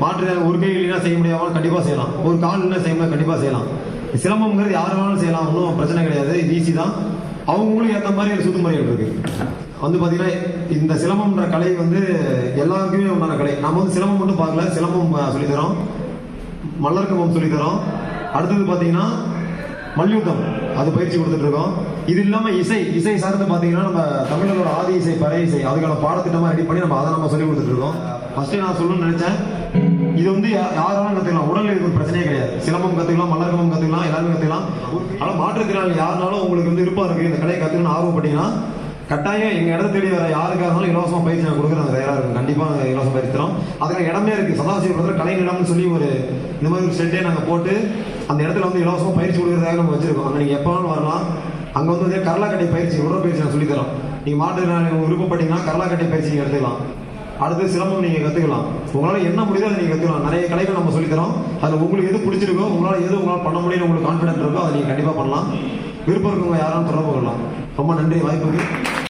மாற்று ஒரு கை இல்லைனா செய்ய முடியாமல் கண்டிப்பாக செய்யலாம். ஒரு கால் இல்லைனா செய்ய முடியாது கண்டிப்பாக செய்யலாம். சிலம்பம்ங்கிறது யார் வேணாலும் செய்யலாம். ஒன்றும் பிரச்சனை கிடையாது. இது ஈஸி தான். அவங்களும் ஏற்ற மாதிரி ஒரு சுத்து முறைகள் இருக்கு. வந்து பார்த்தீங்கன்னா இந்த சிலம்பம்ன்ற கலை வந்து எல்லாருக்குமே உண்டான கலை. நம்ம வந்து சிலம்பம் மட்டும் பார்க்கல. சிலம்பம் சொல்லித்தரோம். சொல்லித் தரோம் மல்லர்கம்பம் சொல்லித் தரோம் அடுத்தது பார்த்தீங்கன்னா மல்யுத்தம் அது பயிற்சி கொடுத்துட்டு இருக்கோம் இது இல்லாம இசை இசை சார்ந்து பாத்தீங்கன்னா நம்ம தமிழரோட ஆதி இசை பறை இசை அதுக்கான பாடத்திட்டமா ரெடி பண்ணி நம்ம அதை நம்ம சொல்லி கொடுத்துட்டு இருக்கோம் ஃபர்ஸ்ட் நான் சொல்லணும்னு நினைச்சேன் இது வந்து யாராலும் யார் கத்துக்கலாம். உடல் இருக்கிற பிரச்சனையே கிடையாது. சிலம்பம் கத்துக்கலாம் மல்லர்கம்பம் கத்துக்கலாம் எல்லாருமே கத்துக்கலாம். ஆனா மாற்றுத்திறனாளி யாருனாலும் உங்களுக்கு வந்து விருப்பம் இருக்கு. இந்த கலையை கத்துக்கணும்னு ஆர்வப்பட்டீங்கன்னா கட்டாயம் எங்க இடத்த தேடி வர யாருக்காக இருந்தாலும் இலவசமா பயிற்சி நான் கொடுக்குறேன் தயாரா இருக்கும். கண்டிப்பா இலவசம் பயிற்சி தரோம். அதுக்கான இடமே இருக்கு. சதாசிவபுரத்தில் கலை நிலம்னு சொல்லி ஒரு இந்த மாதிரி ஒரு செட்டே நாங்க போட்டு அந்த இடத்துல வந்து இலவசமாக பயிற்சி கொடுக்குறதாக நம்ம வச்சிருக்கோம். அங்கே நீங்கள் எப்ப வேணாலும் வரலாம். அங்கே வந்து வந்து கரலாக்கட்டை பயிற்சி உடற்பயிற்சி நான் சொல்லித்தரோம் நீங்கள் நீங்க விருப்பப்பட்டீங்கன்னா கரலாக்கட்டை பயிற்சி நீங்கள் எடுத்துக்கலாம். அடுத்து சிலம்பம் நீங்கள் கற்றுக்கலாம் உங்களால் என்ன முடியுதோ அதை நீங்கள் கற்றுக்கலாம் நிறைய கலைகள் நம்ம சொல்லித்தரோம். அதில் உங்களுக்கு எது பிடிச்சிருக்கோ உங்களால் எது உங்களால் பண்ண முடியும் உங்களுக்கு கான்ஃபிடென்ட் இருக்கோ அதை நீங்கள் கண்டிப்பாக பண்ணலாம். விருப்பம் இருக்கவங்க யாரும் தொடர்பு கொள்ளலாம். ரொம்ப நன்றி. வாய்ப்புக்கு.